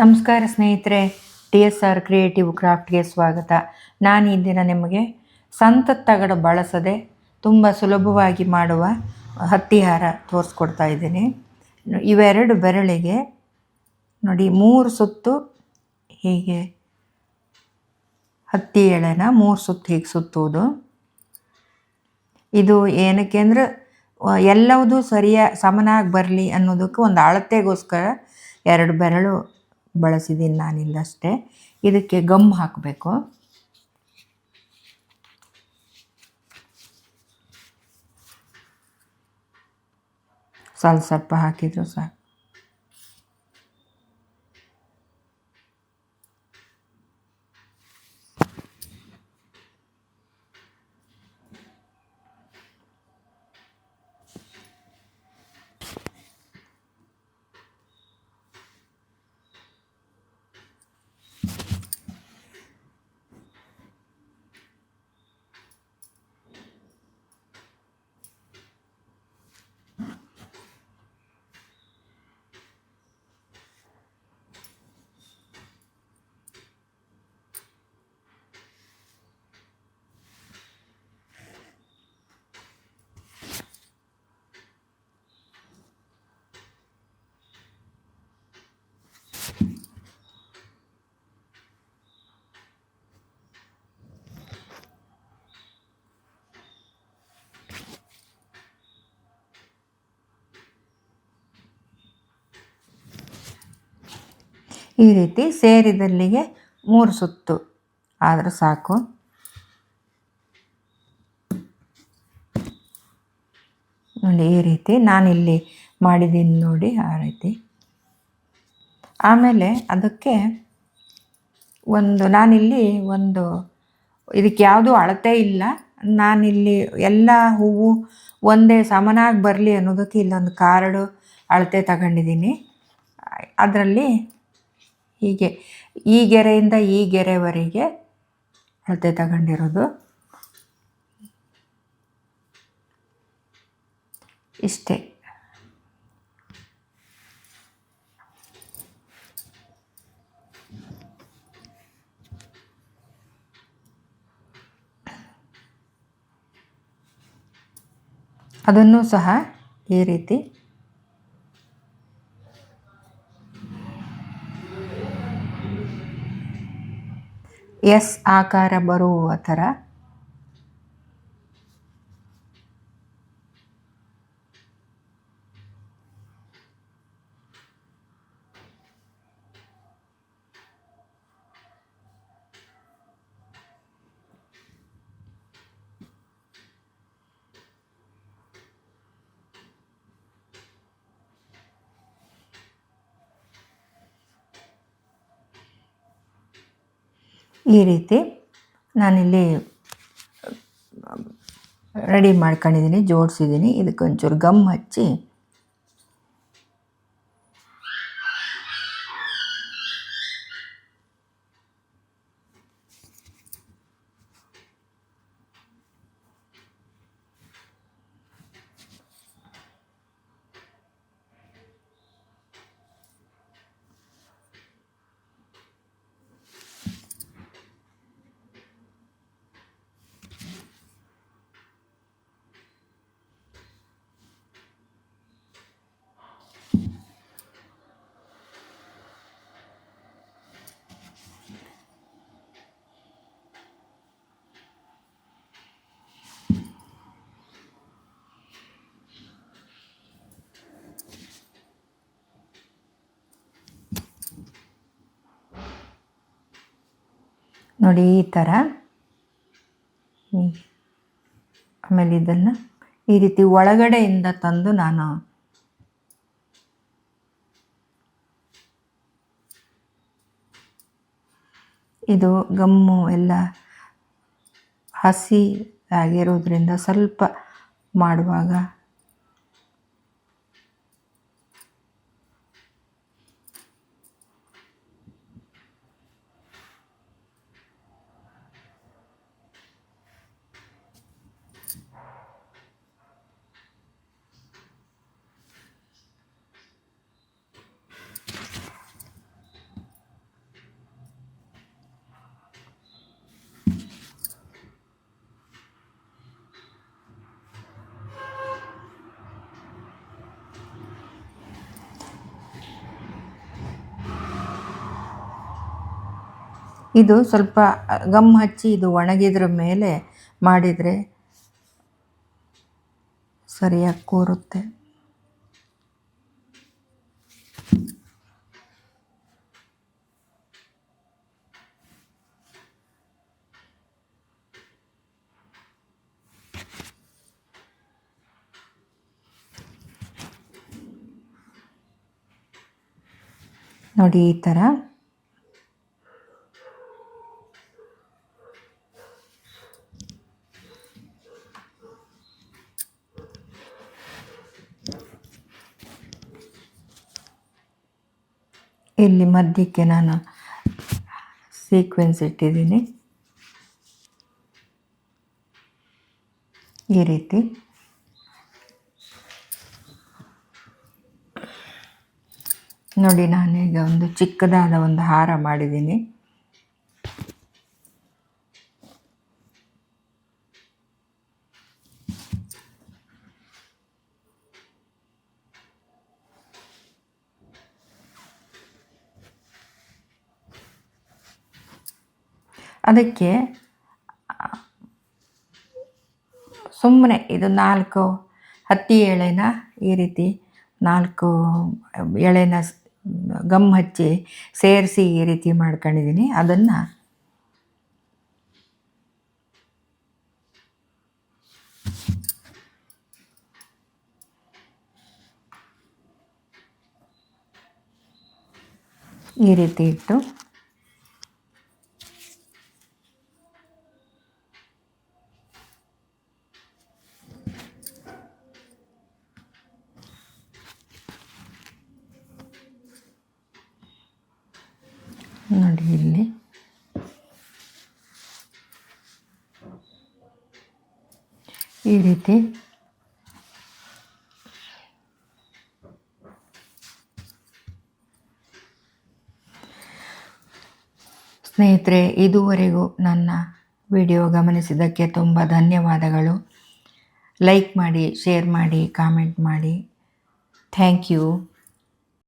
ನಮಸ್ಕಾರ ಸ್ನೇಹಿತರೆ T S R creative ಕ್ರಾಫ್ಟ್ಗೆ ಸ್ವಾಗತ. ನಾನು ಈ ದಿನ ನಿಮಗೆ ಸಂತ ತಗಡು ಬಳಸದೆ ತುಂಬ ಸುಲಭವಾಗಿ ಮಾಡುವ ಹತ್ತಿಹಾರ ತೋರಿಸ್ಕೊಡ್ತಾ ಇದ್ದೀನಿ. ಇವೆರಡು ಬೆರಳಿಗೆ ನೋಡಿ, ಮೂರು ಸುತ್ತು ಹೀಗೆ ಹತ್ತಿ ಎಳೆನ ಮೂರು ಸುತ್ತು ಹೀಗೆ ಸುತ್ತುವುದು. ಇದು ಏನಕ್ಕೆ ಅಂದರೆ, ಎಲ್ಲವೂ ಸರಿಯ ಸಮನಾಗಿ ಬರಲಿ ಅನ್ನೋದಕ್ಕೆ ಒಂದು ಅಳತೆಗೋಸ್ಕರ ಎರಡು ಬೆರಳು ಬಳಸಿದ್ದೀನಿ ನಾನಿಲ್ಲಷ್ಟೇ ಇದಕ್ಕೆ ಗಮ್ ಹಾಕಬೇಕು. ಸ್ವಲ್ಪ ಹಾಕಿದ್ರು ಸಾಕು. ಈ ರೀತಿ ಸೇರಿದಲ್ಲಿಗೆ ಮೂರು ಸುತ್ತು. ಆದರೂ ಸಾಕು. ನೋಡಿ, ಈ ರೀತಿ ನಾನಿಲ್ಲಿ ಮಾಡಿದ್ದೀನಿ ನೋಡಿ, ಆ ರೀತಿ. ಆಮೇಲೆ ಅದಕ್ಕೆ ಒಂದು, ನಾನಿಲ್ಲಿ ಒಂದು, ಇದಕ್ಕೆ ಯಾವುದೂ ಅಳತೆ ಇಲ್ಲ. ನಾನಿಲ್ಲಿ ಎಲ್ಲ ಹೂವು ಒಂದೇ ಸಮನಾಗಿ ಬರಲಿ ಅನ್ನೋದಕ್ಕೆ ಇಲ್ಲೊಂದು ಕಾರ್ಡು ಅಳತೆ ತಗೊಂಡಿದ್ದೀನಿ. ಅದರಲ್ಲಿ ಹೀಗೆ ಈ ಗೆರೆಯಿಂದ ಈ ಗೆರೆವರೆಗೆ ಅಳತೆ ತಗೊಂಡಿರೋದು. ಇಷ್ಟೇ. ಅದನ್ನು ಸಹ ಈ ರೀತಿ ಎಸ್ ಆಕಾರ ಬರುವ ಥರ ಈ ರೀತಿ ನಾನಿಲ್ಲಿ ರೆಡಿ ಮಾಡ್ಕೊಂಡಿದ್ದೀನಿ ಜೋಡಿಸಿದ್ದೀನಿ. ಇದಕ್ಕೆ ಒಂಚೂರು ಗಮ್ ಹಚ್ಚಿ ನೋಡಿ ಈ ಥರ ಆಮೇಲೆ ಇದನ್ನು ಈ ರೀತಿ ಒಳಗಡೆಯಿಂದ ತಂದು ನಾನು ಇದು ಗಮ್ಮು ಎಲ್ಲ ಹಸಿ ಆಗಿರೋದ್ರಿಂದ ಸ್ವಲ್ಪ ಮಾಡುವಾಗ ಇದು ಸ್ವಲ್ಪ ಗಮ್ ಹಚ್ಚಿ ಇದು ಒಣಗಿದ್ರ ಮೇಲೆ ಮಾಡಿದರೆ ಸರಿಯಾಗಿ ಕೂರುತ್ತೆ. ನೋಡಿ ಈ ಥರ ಇಲ್ಲಿ ಮಧ್ಯಕ್ಕೆ ನಾನು ಸೀಕ್ವೆನ್ಸ್ ಇಟ್ಟಿದ್ದೀನಿ. ಈ ರೀತಿ. ನೋಡಿ ನಾನೀಗ ಒಂದು ಚಿಕ್ಕದಾದ ಒಂದು ಹಾರ ಮಾಡಿದ್ದೀನಿ. ಅದಕ್ಕೆ, ಸುಮ್ಮನೆ ಇದು ನಾಲ್ಕು ಹತ್ತಿ ಎಳೆನ ಈ ರೀತಿ ನಾಲ್ಕು ಎಳೆನ ಗಮ್ ಹಚ್ಚಿ ಸೇರಿಸಿ ಈ ರೀತಿ ಮಾಡ್ಕೊಂಡಿದ್ದೀನಿ. ಅದನ್ನು ಈ ರೀತಿ ಇಟ್ಟು ನೋಡಿ ಇಲ್ಲಿ. ಈ ರೀತಿ. ಸ್ನೇಹಿತರೆ, ಇದುವರೆಗೂ ನನ್ನ ವಿಡಿಯೋ ಗಮನಿಸಿದ್ದಕ್ಕೆ ತುಂಬ ಧನ್ಯವಾದಗಳು. ಲೈಕ್ ಮಾಡಿ, ಶೇರ್ ಮಾಡಿ, ಕಾಮೆಂಟ್ ಮಾಡಿ. Thank you.